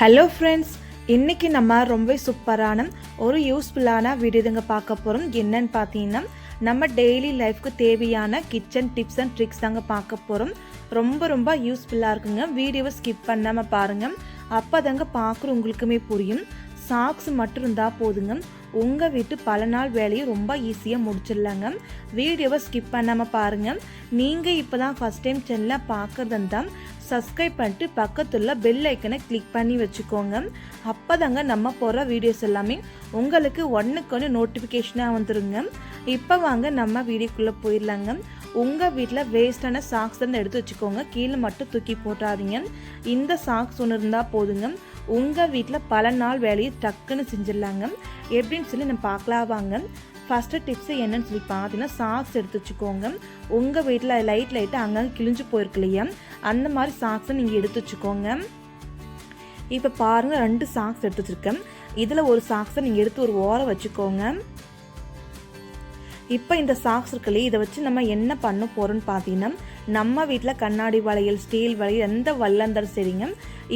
Hello friends இன்னைக்கு நம்ம ரொம்ப சூப்பரான ஒரு யூஸ்ஃபுல்லான வீடியோ தாங்க பார்க்க போகிறோம் என்னன்னு பார்த்தீங்கன்னா நம்ம டெய்லி லைஃப்க்கு தேவையான கிச்சன் டிப்ஸ் அண்ட் ட்ரிக்ஸ் தாங்க பார்க்க போகிறோம் ரொம்ப ரொம்ப யூஸ்ஃபுல்லாக இருக்குங்க. வீடியோவை ஸ்கிப் பண்ணாமல் பாருங்கள் அப்போ தாங்க பார்க்குற உங்களுக்குமே புரியும். சாக்ஸ் மட்டும் இருந்தால் போதுங்க. உங்கள் வீட்டு பல நாள் வேலையை ரொம்ப ஈஸியாக முடிச்சிடலாங்க. வீடியோவை ஸ்கிப் பண்ணாமல் பாருங்கள் நீங்கள் இப்போ தான் ஃபஸ்ட் டைம் சேனலை பார்க்குறதா சப்ஸ்கிரைப் பண்ணிட்டு பக்கத்தில் பெல் ஐக்கனை கிளிக் பண்ணி வச்சுக்கோங்க. அப்போ தாங்க நம்ம போகிற வீடியோஸ் எல்லாமே உங்களுக்கு ஒன்றுக்கு ஒன்று நோட்டிஃபிகேஷனாக வந்துருங்க. இப்போ வாங்க நம்ம வீடியோக்குள்ளே போயிடலாங்க. உங்கள் வீட்டில் வேஸ்டான சாக்ஸ் தான் எடுத்து வச்சுக்கோங்க. கீழே மட்டும் தூக்கி போட்டாதீங்க. இந்த சாக்ஸ் ஒன்று இருந்தால் போதுங்க. உங்கள் வீட்டில் பல நாள் வேலையை டக்குன்னு செஞ்சிடலாங்க. எப்படின்னு சொல்லி நம்ம பார்க்கலாம் வாங்க. ஃபஸ்ட்டு டிப்ஸு என்னன்னு சொல்லி பார்த்தீங்கன்னா சாக்ஸ் எடுத்து வச்சுக்கோங்க. உங்கள் வீட்டில் லைட் லைட்டாக அங்கங்கே கிழிஞ்சு போயிருக்கு இல்லையா? அந்த மாதிரி சாக்ஸை நீங்கள் எடுத்து வச்சுக்கோங்க. இப்போ பாருங்கள் ரெண்டு சாக்ஸ் எடுத்து வச்சுருக்கேன். இதில் ஒரு சாக்ஸை நீங்கள் எடுத்து ஒரு ஓரம் வச்சுக்கோங்க. இப்போ இந்த சாக்ஸ் இருக்குல்லையே இதை வச்சு நம்ம என்ன பண்ண போகிறோம்னு பார்த்தீங்கன்னா நம்ம வீட்டில் கண்ணாடி வளையல் ஸ்டீல் வளையல் எந்த வல்ல சரிங்க.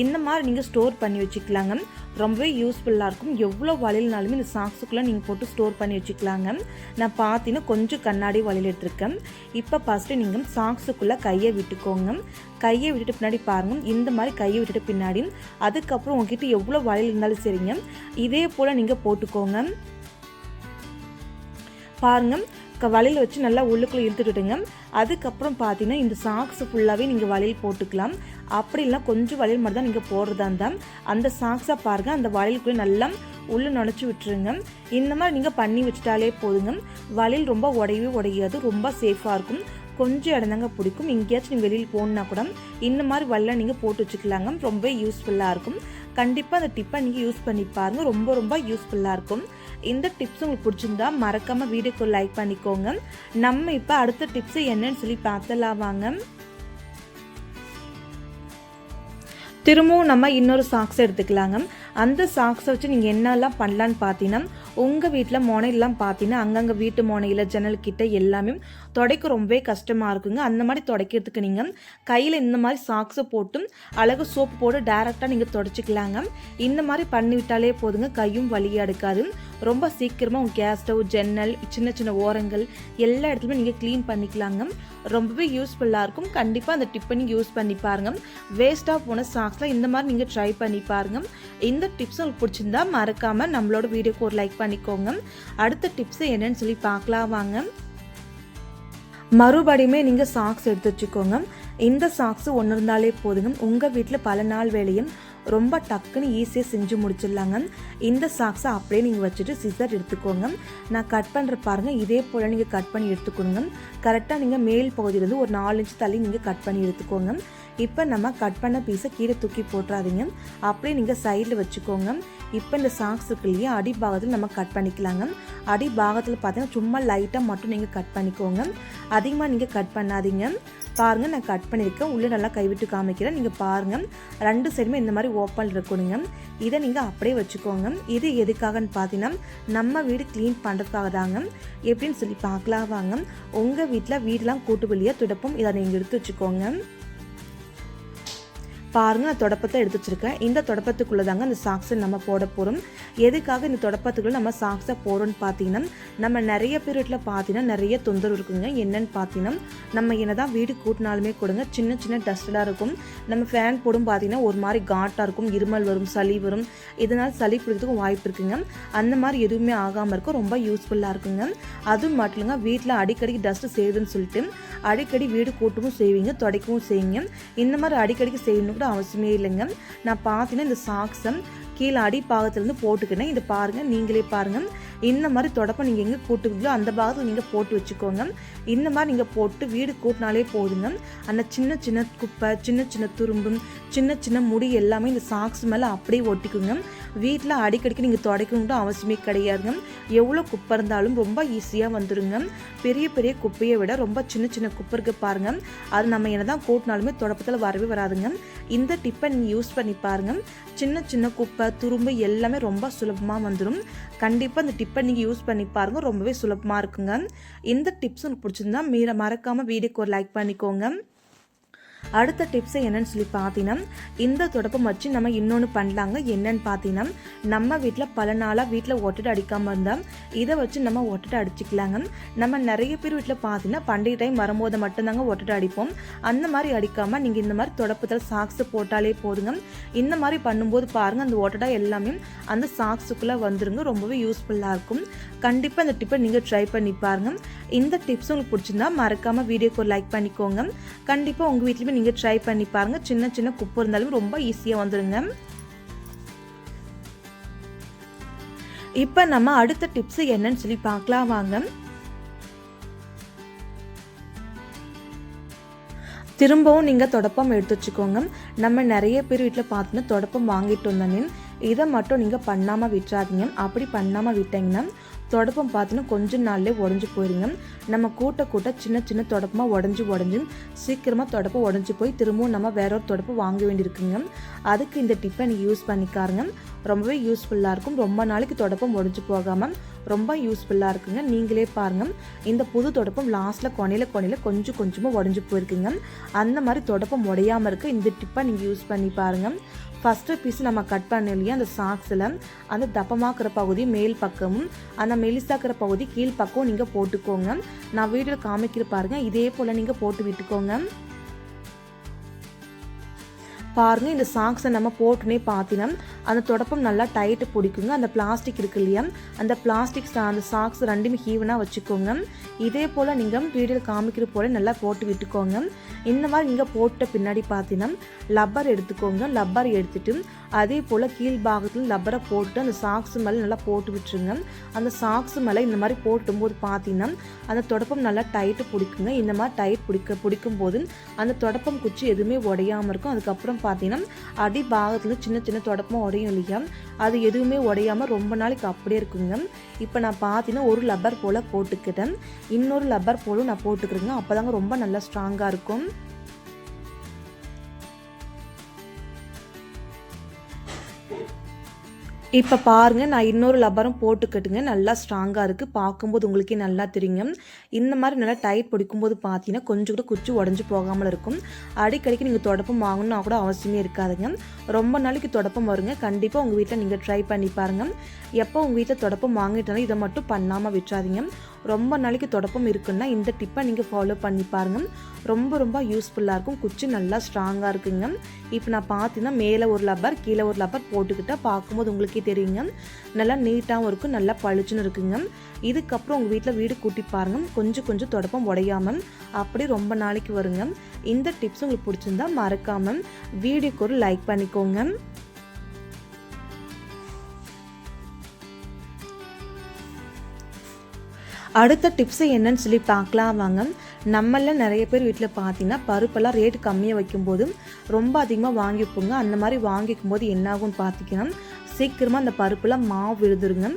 இந்த மாதிரி நீங்கள் ஸ்டோர் பண்ணி வச்சுக்கலாங்க. ரொம்பவே யூஸ்ஃபுல்லாக இருக்கும். எவ்வளோ வளையல்னாலுமே இந்த சாக்ஸுக்குள்ளே நீங்கள் போட்டு ஸ்டோர் பண்ணி வச்சுக்கலாங்க. நான் பார்த்தீங்கன்னா கொஞ்சம் கண்ணாடி வளையல் எடுத்துருக்கேன். இப்போ ஃபஸ்ட்டு நீங்கள் சாக்ஸுக்குள்ளே கையை விட்டுக்கோங்க. கையை விட்டுட்டு பின்னாடி பாருங்கள் இந்த மாதிரி கையை விட்டுட்டு பின்னாடி. அதுக்கப்புறம் உங்ககிட்ட எவ்வளோ வளையல் இருந்தாலும் சரிங்க. இதே போல் நீங்கள் போட்டுக்கோங்க. பாருங்கள் வலையில் வச்சு நல்லா உள்ளுக்குள்ளே இழுத்துட்டுடுங்க. அதுக்கப்புறம் பார்த்தீங்கன்னா இந்த சாக்ஸ் ஃபுல்லாகவே நீங்கள் வலையில் போட்டுக்கலாம். அப்படி இல்லை கொஞ்சம் வளையல் மட்டும் தான் நீங்கள் போடுறதா இருந்தால் அந்த சாக்ஸை பாருங்கள் அந்த வலையிலுக்குள்ளே நல்லா உள்ளே நினச்சி விட்டுருங்க. இந்த மாதிரி நீங்கள் பண்ணி வச்சுட்டாலே போதுங்க. வளையல் ரொம்ப உடையவே உடையாது. ரொம்ப சேஃபாக இருக்கும். கொஞ்சம் இடம் தாங்க பிடிக்கும். எங்கேயாச்சும் நீங்கள் வெளியில் போகணுன்னா கூட இந்த மாதிரி வல்ல நீங்கள் போட்டு வச்சுக்கலாங்க. ரொம்ப யூஸ்ஃபுல்லாக இருக்கும். கண்டிப்பாக அந்த டிப்பை நீங்கள் யூஸ் பண்ணி பாருங்கள் ரொம்ப ரொம்ப யூஸ்ஃபுல்லாக இருக்கும். இந்த டிப்ஸ் உங்களுக்கு பிடிச்சிருந்தா மறக்காமல் வீடியோக்கு லைக் பண்ணிக்கோங்க. நம்ம இப்போ அடுத்த டிப்ஸ் என்னன்னு சொல்லி பார்த்தலாம் வாங்க. திரும்பவும் நம்ம இன்னொரு சாக்ஸ் எடுத்துக்கலாங்க. அந்த சாக்ஸை வச்சு நீங்கள் என்னெல்லாம் பண்ணலான்னு பார்த்தீங்கன்னா உங்கள் வீட்டில் மோனையெல்லாம் பார்த்தீங்கன்னா அங்கங்கே வீட்டு மோனையில் ஜன்னல் கிட்ட எல்லாமே துடைக்க ரொம்பவே கஷ்டமாக இருக்குங்க. அந்த மாதிரி துடைக்கிறதுக்கு நீங்கள் கையில் இந்த மாதிரி சாக்ஸை போட்டும் அழகு சோப்பு போட்டு டேரெக்டாக நீங்கள் துடைச்சிக்கலாங்க. இந்த மாதிரி பண்ணி விட்டாலே போதுங்க கையும் வலியாக எடுக்காது. ரொம்ப சீக்கிரமாக உங்கள் கேஸ் ஸ்டவ் ஜன்னல் சின்ன சின்ன ஓரங்கள் எல்லா இடத்துலையுமே நீங்கள் க்ளீன் பண்ணிக்கலாங்க. ரொம்பவே யூஸ்ஃபுல்லாக இருக்கும். கண்டிப்பாக அந்த டிப்பை நீங்கள் யூஸ் பண்ணி பாருங்கள் வேஸ்ட்டாக போன சாக்ஸ்லாம் இந்த மாதிரி நீங்கள் ட்ரை பண்ணி பாருங்கள் இந்த டிப்ஸ் உங்களுக்கு பிடிச்சிருந்தா மறக்காமல் நம்மளோட வீடியோக்கு ஒரு லைக் பண்ணிக்கோங்க. அடுத்த டிப்ஸ் என்னன்னு சொல்லி பார்க்கலாம் வாங்க. மறுபடியுமே நீங்கள் சாக்ஸ் எடுத்து வச்சுக்கோங்க. இந்த சாக்ஸ் ஒன்று இருந்தாலே போதுங்க. உங்கள் வீட்டில் பல நாள் வேலையும் ரொம்ப டக்குன்னு ஈஸியாக செஞ்சு முடிச்சிடலாங்க. இந்த சாக்ஸை அப்படியே நீங்கள் வச்சுட்டு சிசர் எடுத்துக்கோங்க. நான் கட் பண்ணுற பாருங்கள் இதே போல் நீங்கள் கட் பண்ணி எடுத்துக்கோங்க. கரெக்டாக நீங்கள் மேல் பகுதியிலேருந்து ஒரு நாலு இன்ச்சு தள்ளி நீங்கள் கட் பண்ணி எடுத்துக்கோங்க. இப்போ நம்ம கட் பண்ண பீஸை கீழே தூக்கி போட்டுறாதீங்க. அப்படியே நீங்கள் சைடில் வச்சுக்கோங்க. இப்போ இந்த சாக்ஸுக்குள்ளேயே இருக்கு இல்லையா நம்ம கட் பண்ணிக்கலாங்க. அடிபாகத்தில் பார்த்தீங்கன்னா சும்மா லைட்டாக மட்டும் நீங்கள் கட் பண்ணிக்கோங்க. அதிகமாக நீங்கள் கட் பண்ணாதீங்க. பாருங்கள் நான் கட் பண்ணியிருக்கேன் உள்ளே நல்லா கைவிட்டு காமிக்கிறேன். நீங்கள் பாருங்கள் ரெண்டு சைடுமே இந்த மாதிரி ஓப்பன் இருக்கணுங்க. இதை நீங்கள் அப்படியே வச்சுக்கோங்க. இது எதுக்காகன்னு பார்த்தீங்கன்னா நம்ம வீடு க்ளீன் பண்ணுறதுக்காக தாங்க. எப்படின்னு சொல்லி பார்க்கலாம் வாங்க. உங்கள் வீட்டில் வீடெலாம் கூட்டு வெளியே துடப்பம். இதை நீங்கள் எடுத்து வச்சுக்கோங்க. பாருங்கள் நான் தொடப்பத்தை எடுத்து வச்சுருக்கேன். இந்த தொடப்பத்துக்குள்ளே தாங்க அந்த சாக்ஸை நம்ம போட போகிறோம் எதுக்காக இந்த தொடப்பத்துக்குள்ளே நம்ம சாக்ஸை போடுறோம்னு பார்த்தீங்கன்னா நம்ம நிறைய பேர் வீட்டில் பார்த்தீங்கன்னா நிறைய தொந்தரவு இருக்குங்க. என்னன்னு பார்த்தீங்கன்னா நம்ம என்ன தான் வீடு கூட்டினாலுமே கொடுங்க சின்ன சின்ன டஸ்டடாக இருக்கும். நம்ம ஃபேன் போடும் பார்த்தீங்கன்னா ஒரு மாதிரி காட்டாக இருக்கும். இருமல் வரும் சளி வரும். இதனால் சளி பிடிக்கிறதுக்கும் வாய்ப்பு இருக்குங்க. அந்த மாதிரி எதுவுமே ஆகாமல் இருக்கும் ரொம்ப யூஸ்ஃபுல்லாக இருக்குங்க. அதுவும் மட்டும் இல்லைங்க வீட்டில் அடிக்கடி டஸ்ட்டு செய்யுதுன்னு சொல்லிட்டு அடிக்கடி வீடு கூட்டவும் செய்வீங்க துடைக்கவும் செய்வீங்க இந்த மாதிரி அடிக்கடிக்கு செய்யணும் கூட அவசியமே இல்லைங்க. நான் பார்த்தீங்கன்னா இந்த சாக்ஸை கீழே அடி பாகத்துலேருந்து போட்டுக்கினேன். இதை பாருங்கள் நீங்களே பாருங்கள் இந்த மாதிரி தொடப்பம் நீங்கள் எங்கே கூட்டுவீங்களோ அந்த பாகத்தில் நீங்கள் போட்டு வச்சுக்கோங்க. இந்த மாதிரி நீங்கள் போட்டு வீடு கூட்டினாலே போதுங்க. அந்த சின்ன சின்ன குப்பை சின்ன சின்ன துரும்பு சின்ன சின்ன முடி எல்லாமே இந்த சாக்ஸ் மேலே அப்படியே ஒட்டிக்குங்க. வீட்டில் அடிக்கடிக்கு நீங்கள் துடைக்கணுன்ற அவசியமே கிடையாதுங்க. எவ்வளோ குப்பை இருந்தாலும் ரொம்ப ஈஸியாக வந்துடுங்க பெரிய பெரிய குப்பையை விட ரொம்ப சின்ன சின்ன குப்பை இருக்குது பாருங்கள் அது நம்ம என்ன தான் கூட்டினாலுமே தொடப்பத்தில் வரவே வராதுங்க. இந்த டிப்பை நீங்கள் யூஸ் பண்ணி பாருங்கள் சின்ன சின்ன குப்பை துரும்பு எல்லாமே ரொம்ப சுலபமாக வந்துடும் கண்டிப்பாக இந்த டிப்பை நீங்கள் யூஸ் பண்ணி பாருங்கள் ரொம்பவே சுலபமாக இருக்குங்க. இந்த டிப்ஸ் உங்களுக்கு பிடிச்சிருந்தா மீற மறக்காமல் வீடியோக்கு ஒரு லைக் பண்ணிக்கோங்க. அடுத்த டிப்ஸ் என்னன்னு சொல்லி பார்த்தீங்கன்னா இந்த தொடப்பம் வச்சு நம்ம இன்னொன்று பண்ணலாங்க. என்னன்னு பார்த்தீங்கன்னா நம்ம வீட்டில் பல நாளாக வீட்டில் ஒட்டடை அடிக்காமல் இருந்தால் இதை வச்சு நம்ம ஒட்டடை அடிச்சுக்கலாங்க. நம்ம நிறைய பேர் வீட்டில் பார்த்தீங்கன்னா பண்டிகை டைம் வரும்போது மட்டும்தாங்க ஒட்டடை அடிப்போம். அந்த மாதிரி அடிக்காமல் நீங்கள் இந்த மாதிரி தொடப்பத்தில் சாக்ஸ் போட்டாலே போதுங்க. இந்த மாதிரி பண்ணும்போது பாருங்கள் அந்த ஒட்டடை எல்லாமே அந்த சாக்ஸுக்குள்ளே வந்துருங்க. ரொம்பவே யூஸ்ஃபுல்லாக இருக்கும். கண்டிப்பாக இந்த டிப்பை நீங்கள் ட்ரை பண்ணி பாருங்கள் இந்த டிப்ஸ் உங்களுக்கு பிடிச்சிருந்தா மறக்காமல் வீடியோக்கு லைக் பண்ணிக்கோங்க. கண்டிப்பாக உங்கள் வீட்லேயுமே நீங்கள் ட்ரை பண்ணி பாருங்கள் சின்ன சின்ன குப்பை இருந்தாலும் ரொம்ப ஈஸியாக வந்துடுங்க இப்போ நம்ம அடுத்த டிப்ஸ் என்னன்னு சொல்லி பார்க்கலாம். வாங்க. திரும்பவும் நீங்கள் தொடப்பம் எடுத்து வச்சுக்கோங்க. நம்ம நிறைய பேர் வீட்டில் பார்த்தோன்னா தொடப்பம் வாங்கிட்டு வந்தோன்னே இதை மட்டும் நீங்கள் பண்ணாமல் விட்டுறாதீங்க. அப்படி பண்ணாமல் விட்டீங்கன்னா தொடப்பம் பார்த்தீங்கன்னா கொஞ்சம் நாள்லேயே உடஞ்சி போயிருங்க. நம்ம கூட்ட கூட்ட சின்ன சின்ன தொடப்பமாக உடஞ்சி உடஞ்சி சீக்கிரமாக தொடப்பம் உடஞ்சி போய் திரும்பவும் நம்ம வேற ஒரு தொடப்பம் வாங்க வேண்டியிருக்குங்க. அதுக்கு இந்த டிப்பை நீங்கள் யூஸ் பண்ணிக்காருங்க ரொம்பவே யூஸ்ஃபுல்லாக இருக்கும். ரொம்ப நாளைக்கு தொடப்பம் உடஞ்சி போகாமல் ரொம்ப யூஸ்ஃபுல்லாக இருக்குங்க. நீங்களே பாருங்கள் இந்த புது தொடப்பம் லாஸ்ட்டில் கொனையில் கொனையில் கொஞ்சம் கொஞ்சமாக உடஞ்சி போயிருக்குங்க. அந்த மாதிரி தொடப்பம் உடையாமல் இருக்க இந்த டிப்பை நீங்கள் யூஸ் பண்ணி பாருங்கள் ஃபஸ்ட்டு பீஸ் நம்ம கட் பண்ண இல்லையா? அந்த சாக்ஸில் அந்த தப்பமாக்குற பகுதி மேல் பக்கமும் அந்த மெலிசாக்கிற பகுதி கீழ் பக்கம் நீங்கள் போட்டுக்கோங்க. நான் வீடியோவில் காமிக்கிற பாருங்கள் இதே போல் நீங்கள் போட்டு விட்டுக்கோங்க. பாருங்க இந்த சாக்ஸை நம்ம போட்டுனே பார்த்தீங்கன்னா அந்த தொடப்பம் நல்லா டைட்டு பிடிக்குங்க. அந்த பிளாஸ்டிக் இருக்கு இல்லையா? அந்த பிளாஸ்டிக் அந்த சாக்ஸ் ரெண்டுமே ஹீவனாக வச்சுக்கோங்க. இதே போல் நீங்கள் வீடியோவில் காமிக்கிற போல் நல்லா போட்டு விட்டுக்கோங்க. இந்த மாதிரி நீங்கள் போட்ட பின்னாடி பார்த்தீங்கன்னா லப்பர் எடுத்துக்கோங்க. லப்பர் எடுத்துகிட்டு அதே போல் கீழ்பாகத்தில் லப்பரை போட்டு அந்த சாக்ஸ் மேலே நல்லா போட்டு விட்டுருங்க. அந்த சாக்ஸ் மேலே இந்த மாதிரி போட்டும்போது பார்த்தீங்கன்னா அந்த தொடப்பம் நல்லா டைட்டு பிடிக்குங்க. இந்த மாதிரி டைட் பிடிக்க பிடிக்கும் போது அந்த தொடப்பம் குச்சி எதுவுமே உடையாமல் இருக்கும். அதுக்கப்புறம் பார்த்தீங்கன்னா அடி பாகத்தில் சின்ன சின்ன தொடப்பம் உடையும் இல்லையா? அது எதுவுமே உடையாமல் ரொம்ப நாளைக்கு அப்படியே இருக்குங்க. இப்போ நான் பார்த்தீங்கன்னா ஒரு லப்பர் போல் போட்டுக்கிட்டேன். இன்னொரு லப்பர் போலும் நான் போட்டுக்கிறேங்க. அப்போ தாங்க ரொம்ப நல்லா ஸ்ட்ராங்காக இருக்கும். இப்போ பாருங்கள் நான் இன்னொரு லப்பரும் போட்டுக்கட்டுங்க நல்லா ஸ்ட்ராங்காக இருக்குது பார்க்கும்போது உங்களுக்கே நல்லா தெரியும். இந்த மாதிரி நல்லா டைட் பிடிக்கும்போது பார்த்தீங்கன்னா கொஞ்சம் கூட குச்சி உடஞ்சி போகாமல் இருக்கும். அடிக்கடிக்கு நீங்கள் தொடப்பம் வாங்கணும்னா கூட அவசியமே இருக்காதுங்க. ரொம்ப நாளைக்கு தொடப்பம் வருங்க. கண்டிப்பாக உங்கள் வீட்டில் நீங்கள் ட்ரை பண்ணி பாருங்கள் எப்போ உங்கள் வீட்டில் தொடப்பம் வாங்கிட்டாலும் இதை மட்டும் பண்ணாமல் விட்டுறாதீங்க. ரொம்ப நாளைக்கு தொடப்பம் இருக்குன்னா இந்த டிப்பை நீங்கள் ஃபாலோ பண்ணி பாருங்கள் ரொம்ப ரொம்ப யூஸ்ஃபுல்லாக இருக்கும். குச்சி நல்லா ஸ்ட்ராங்காக இருக்குங்க. இப்போ நான் பார்த்தீங்கன்னா மேலே ஒரு லப்பர் கீழே ஒரு லப்பர் போட்டுக்கிட்டால் பார்க்கும்போது உங்களுக்கே தெரியுங்க. நல்லா நீட்டாகவும் இருக்கும் நல்லா பளிச்சுன்னு இருக்குங்க. இதுக்கப்புறம் உங்கள் வீட்டில் வீடு கூட்டி பாருங்கள் கொஞ்சம் கொஞ்சம் தொடப்பம் உடையாமல் அப்படி ரொம்ப நாளைக்கு வருங்க. இந்த டிப்ஸ் உங்களுக்கு பிடிச்சிருந்தா மறக்காமல் வீடியோக்கு ஒரு லைக் பண்ணிக்கோங்க. அடுத்த டிப்ஸு என்னன்னு சொல்லி பார்க்கலாம் வாங்க. நம்மள நிறைய பேர் வீட்டில் பார்த்தீங்கன்னா பருப்பெல்லாம் ரேட் கம்மியாக வைக்கும்போது ரொம்ப அதிகமாக வாங்கிப்போங்க. அந்த மாதிரி வாங்கிக்கும் போது என்னாகும்னு பார்த்தீங்கன்னா சீக்கிரமாக அந்த பருப்புலாம் மாவு விழுதுருங்க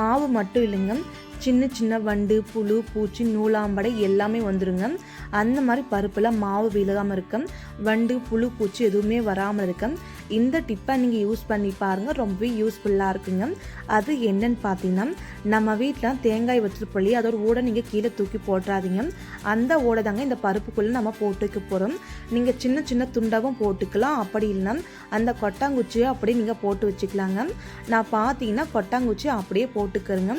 மாவு மட்டும் இல்லைங்க. சின்ன சின்ன வண்டு புழு பூச்சி நூலாம்படை எல்லாமே வந்துருங்க. அந்த மாதிரி பருப்பில் மாவு விழுகாமல் இருக்க வண்டு புழு பூச்சி எதுவுமே வராமல் இருக்க இந்த டிப்பை நீங்கள் யூஸ் பண்ணி பாருங்கள் ரொம்பவே யூஸ்ஃபுல்லாக இருக்குங்க. அது என்னன்னு பார்த்தீங்கன்னா நம்ம வீட்டில் தேங்காய் வச்சுருப்பள்ளி அதோட ஓடை நீங்கள் கீழே தூக்கி போட்டுறாதீங்க. அந்த ஓடை தாங்க இந்த பருப்புக்குள்ளே நம்ம போட்டுக்க போகிறோம் நீங்கள் சின்ன சின்ன துண்டாகவும் போட்டுக்கலாம். அப்படி இல்லைன்னா அந்த கொட்டாங்குச்சியை அப்படியே நீங்கள் போட்டு வச்சுக்கலாங்க. நான் பார்த்தீங்கன்னா கொட்டாங்குச்சி அப்படியே போட்டுக்கிறேங்க.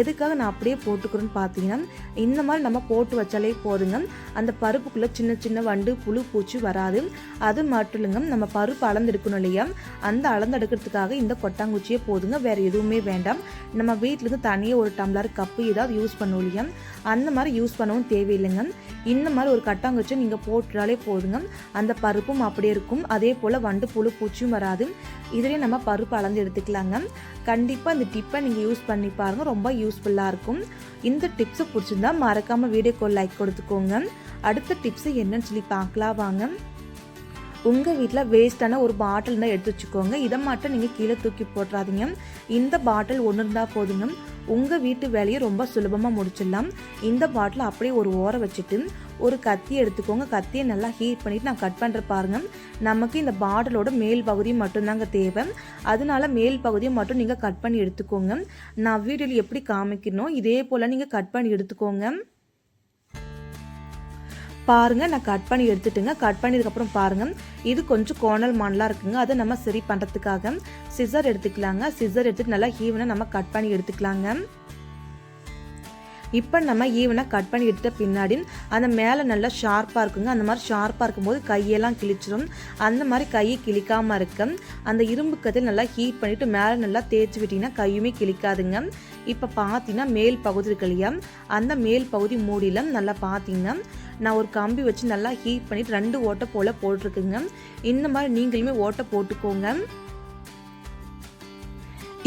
எதுக்காக நான் அப்படியே போட்டுக்கிறேன்னு பார்த்தீங்கன்னா இந்த மாதிரி நம்ம போட்டு வச்சாலே போதுங்க. அந்த பருப்புக்குள்ளே சின்ன சின்ன வண்டு புழு பூச்சி வராது. அது மட்டும் இல்லைங்க நம்ம பருப்பு அளந்தெடுக்கணும் இல்லையா? அந்த அளந்தெடுக்கிறதுக்காக இந்த கொட்டாங்குச்சியே போதுங்க. வேறு எதுவும் வேண்டாம். நம்ம வீட்டிலேருந்து தனியாக ஒரு டம்ளர் கப்பு ஏதாவது யூஸ் பண்ணுவோம் இல்லையா? அந்த மாதிரி யூஸ் பண்ணவும் தேவையில்லைங்க. இந்த மாதிரி ஒரு கட்டாங்குச்சியை நீங்கள் போட்டாலே போதுங்க. அந்த பருப்பும் அப்படியே இருக்கும். அதே போல் வண்டு புழு பூச்சியும் வராது. இதுலேயே நம்ம பருப்பு அளந்து எடுத்துக்கலாங்க. கண்டிப்பாக இந்த டிப்பை நீங்கள் யூஸ் பண்ணி பாருங்கள் ரொம்ப யூஸ்ஃபுல்லாக இருக்கும். இந்த டிப்ஸை பிடிச்சிருந்தா மறக்காமல் வீடியோக்கு லைக் கொடுத்துக்கோங்க. அடுத்த டிப்ஸு என்னன்னு சொல்லி பார்க்கலாம். வாங்க. உங்கள் வீட்டில் வேஸ்ட்டான ஒரு பாட்டில் தான் எடுத்து வச்சுக்கோங்க. இதை மட்டும் நீங்கள் கீழே தூக்கி போட்டுறாதீங்க. இந்த பாட்டில் ஒன்று இருந்தால் போதுங்க. உங்கள் வீட்டு வேலையை ரொம்ப சுலபமாக முடிச்சிடலாம். இந்த பாட்டில் அப்படியே ஒரு ஓரம் வச்சுட்டு ஒரு கத்தி எடுத்துக்கோங்க. கத்தியை நல்லா ஹீட் பண்ணிவிட்டு நான் கட் பண்ணுற பாருங்க. நமக்கு இந்த பாட்டிலோட மேல் பகுதி மட்டும்தாங்க தேவை. அதனால மேல் பகுதியை மட்டும் நீங்கள் கட் பண்ணி எடுத்துக்கோங்க. நான் வீடியோவில் எப்படி காமிக்கணும் இதே போல் நீங்கள் கட் பண்ணி எடுத்துக்கோங்க. பாருங்கள் நான் கட் பண்ணி எடுத்துட்டுங்க. கட் பண்ணதுக்கப்புறம் பாருங்கள் இது கொஞ்சம் கோணல் மானலாக இருக்குங்க. அதை நம்ம சரி பண்ணுறதுக்காக சிசர் எடுத்துக்கலாங்க. சிசர் எடுத்துட்டு நல்லா ஈவனாக நம்ம கட் பண்ணி எடுத்துக்கலாங்க. இப்போ நம்ம ஈவனாக கட் பண்ணி எடுத்த பின்னாடி அந்த மேலே நல்லா ஷார்ப்பாக இருக்குங்க. அந்த மாதிரி ஷார்ப்பாக இருக்கும்போது கையெல்லாம் கிழிச்சிடும் அந்த மாதிரி கையை கிழிக்காமல் இருக்க அந்த இரும்பு கதை நல்லா ஹீட் பண்ணிவிட்டு மேலே நல்லா தேய்ச்சி விட்டிங்கன்னா கையுமே கிழிக்காதுங்க. இப்போ பார்த்தீங்கன்னா மேல் பகுதி இருக்கு இல்லையா? அந்த மேல் பகுதி மூடியில் நல்லா பார்த்தீங்கன்னா நான் ஒரு கம்பி வச்சு நல்லா ஹீட் பண்ணிவிட்டு ரெண்டு ஓட்டை போல் போட்டிருக்குங்க. இந்த மாதிரி நீங்களுமே ஓட்டை போட்டுக்கோங்க.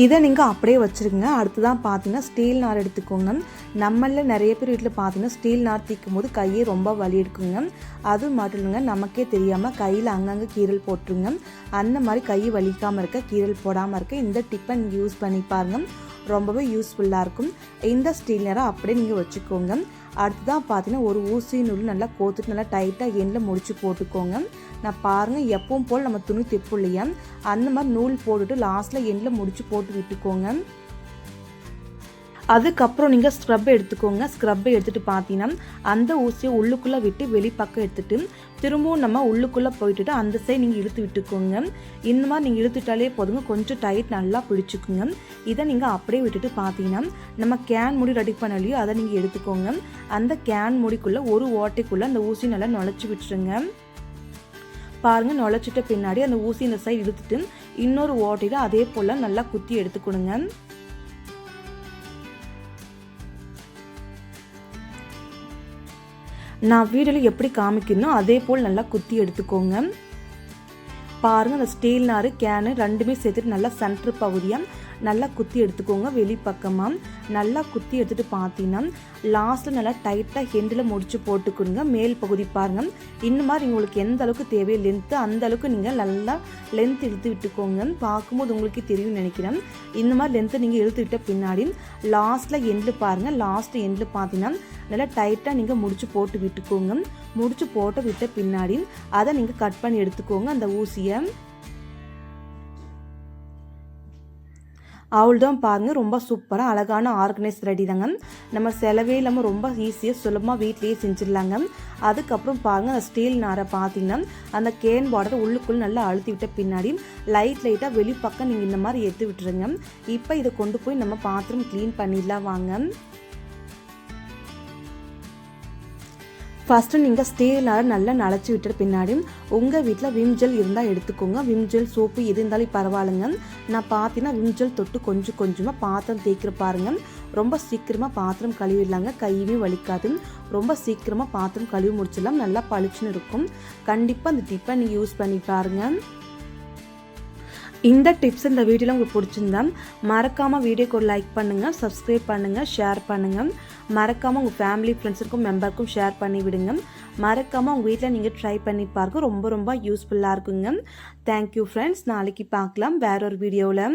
இதை நீங்கள் அப்படியே வச்சுருங்க. அடுத்ததான் பார்த்தீங்கன்னா ஸ்டீல் நார் எடுத்துக்கோங்க. நம்மளில் நிறைய பேர் வீட்டில் பார்த்தீங்கன்னா ஸ்டீல் நார் தீக்கும் போது கையை ரொம்ப வலி எடுக்குங்க. அது மட்டும் இல்லைங்க நமக்கே தெரியாமல் கையில் அங்கங்கே கீரல் போட்டுருங்க. அந்த மாதிரி கை வலிக்காமல் இருக்க கீரல் போடாமல் இருக்க இந்த டிப்பை நீங்கள் யூஸ் பண்ணி பாருங்கள் ரொம்பவே யூஸ்ஃபுல்லாக இருக்கும். இந்த ஸ்டீல் அப்படியே நீங்கள் வச்சுக்கோங்க. அடுத்ததான் பார்த்தீங்கன்னா ஒரு ஊசி நூல் நல்லா கோத்துட்டு நல்லா டைட்டாக எண்ணில் முடிச்சு போட்டுக்கோங்க. நான் பாருங்கள் எப்பவும் போல் நம்ம துணி தைப்போம் இல்லையா? அந்த மாதிரி நூல் போட்டுட்டு லாஸ்ட்டில் எண்ணில் முடிச்சு போட்டு விட்டுக்கோங்க. அதுக்கப்புறம் நீங்கள் ஸ்க்ரப் எடுத்துக்கோங்க. ஸ்க்ரப்பை எடுத்துகிட்டு பார்த்தீங்கன்னா அந்த ஊசியை உள்ளுக்குள்ளே விட்டு வெளிப்பக்கம் எடுத்துகிட்டு திரும்பவும் நம்ம உள்ளுக்குள்ளே போயிட்டுட்டு அந்த சைடு நீங்கள் இழுத்து விட்டுக்கோங்க. இந்த மாதிரி நீங்கள் இழுத்துட்டாலே போதுங்க. கொஞ்சம் டைட் நல்லா பிடிச்சிக்குங்க. இதை நீங்கள் அப்படியே விட்டுட்டு பார்த்தீங்கன்னா நம்ம கேன் முடி ரெடி பண்ணலையோ அதை நீங்கள் எடுத்துக்கோங்க. அந்த கேன் முடிக்குள்ளே ஒரு ஓட்டைக்குள்ளே அந்த ஊசி நல்லா நுழைச்சி விட்டுருங்க. பாருங்கள் நுழைச்சிட்ட பின்னாடி அந்த ஊசி இந்த சைடு இழுத்துட்டு இன்னொரு ஓட்டையில் அதே போல் நல்லா குத்தி எடுத்துக்கணுங்க நான் வீடியோவில் எப்படி காமிக்கணும் அதே போல் நல்லா குத்தி எடுத்துக்கோங்க. பாருங்கள் அந்த ஸ்டீல் நார் கேனு ரெண்டுமே சேர்த்துட்டு நல்லா சென்ட்ரு பகுதியாக நல்லா குத்தி எடுத்துக்கோங்க. வெளிப்பக்கமாக நல்லா குத்தி எடுத்துகிட்டு பார்த்தீங்கன்னா லாஸ்ட்டில் நல்லா டைட்டாக ஹெண்டில் முடிச்சு போட்டுக்கணுங்க மேல் பகுதி பாருங்கள் இந்த மாதிரி உங்களுக்கு எந்த அளவுக்கு தேவையோ லென்த்து அந்த அளவுக்கு நீங்கள் நல்லா லென்த் இழுத்து விட்டுக்கோங்க. பார்க்கும்போது உங்களுக்கு தெரியும் நினைக்கிறேன். இந்த மாதிரி லென்த்தை நீங்கள் இழுத்து விட்ட பின்னாடி லாஸ்ட்டில் எண்டில் பாருங்கள் லாஸ்ட் எண்டில் பார்த்தீங்கன்னா நல்லா டைட்டாக நீங்கள் முடிச்சு போட்டு விட்டுக்கோங்க. முடிச்சு போட்டு விட்ட பின்னாடி அதை நீங்கள் கட் பண்ணி எடுத்துக்கோங்க. அந்த ஊசியை. தான் பாருங்கள் ரொம்ப சூப்பராக அழகான ஆர்கனைஸ் ரெடி தாங்க. நம்ம செலவே இல்லாமல் ரொம்ப ஈஸியாக சுலபமாக வீட்லேயே செஞ்சிடலாங்க. அதுக்கப்புறம் பாருங்கள் அந்த ஸ்டீல் நாரை பார்த்தீங்கன்னா அந்த கேன் பாடரை உள்ளுக்குள்ளே நல்லா அழுத்தி விட்ட பின்னாடி லைட் லைட்டாக வெளிப்பக்கம் நீங்கள் இந்த மாதிரி எடுத்து விட்டுருங்க. இப்போ இதை கொண்டு போய் நம்ம பாத்திரம் க்ளீன் பண்ணிடலாம் வாங்க. ஃபஸ்ட்டு நீங்கள் ஸ்டீல்னால் நல்லா நனைச்சி விட்டுற பின்னாடி உங்கள் வீட்டில் விம் ஜெல் இருந்தால் எடுத்துக்கோங்க. விம் ஜெல் சோப்பு எது இருந்தாலும் பரவாயில்லைங்க. நான் பார்த்தீங்கன்னா விம் ஜெல் தொட்டு கொஞ்சம் கொஞ்சமாக பாத்திரம் தேய்க்கிற பாருங்க. ரொம்ப சீக்கிரமாக பாத்திரம் கழுவிடலாங்க. கையுமே வலிக்காது. ரொம்ப சீக்கிரமாக பாத்திரம் கழுவி முடிச்சிடலாம். நல்லா பளிச்சுன்னு இருக்கும். கண்டிப்பாக அந்த டிப்பை நீங்கள் யூஸ் பண்ணி பாருங்கள் இந்த டிப்ஸ் இந்த வீடியோவில் உங்களுக்கு பிடிச்சிருந்தா மறக்காமல் வீடியோக்கு ஒரு லைக் பண்ணுங்கள் சப்ஸ்கிரைப் பண்ணுங்கள் ஷேர் பண்ணுங்கள் மறக்காமல் உங்கள் ஃபேமிலி ஃப்ரெண்ட்ஸுக்கும் மெம்பருக்கும் ஷேர் பண்ணி விடுங்க. மறக்காமல் உங்கள் வீட்டில் நீங்கள் ட்ரை பண்ணி பார்க்க ரொம்ப ரொம்ப யூஸ்ஃபுல்லாக இருக்குங்க. தேங்க்யூ ஃப்ரெண்ட்ஸ் நாளைக்கு பார்க்கலாம் வேற ஒரு வீடியோவில்